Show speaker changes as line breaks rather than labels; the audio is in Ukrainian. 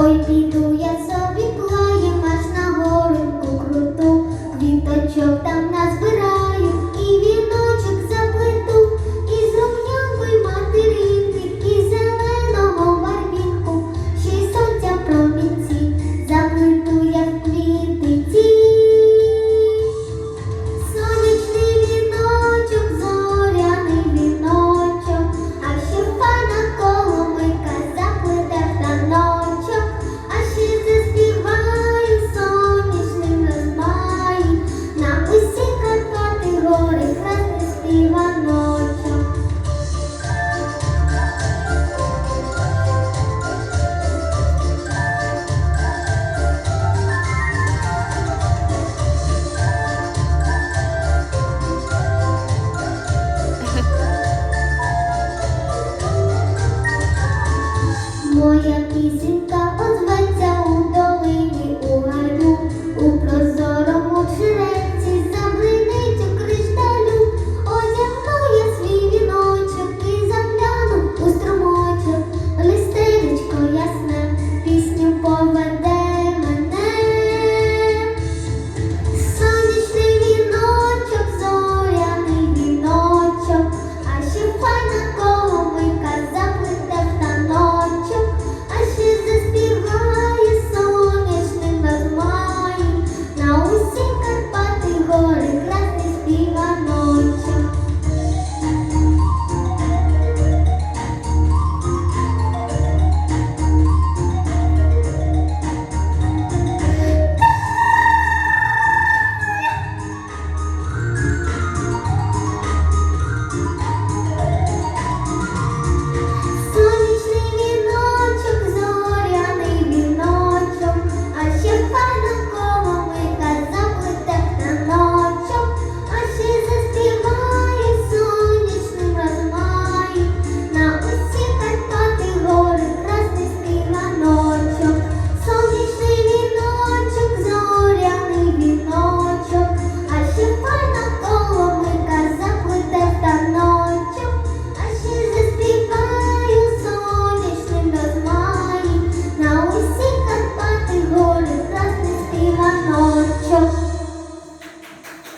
Ой, піду я собі плаєм аж на горинку круту, квіточок там на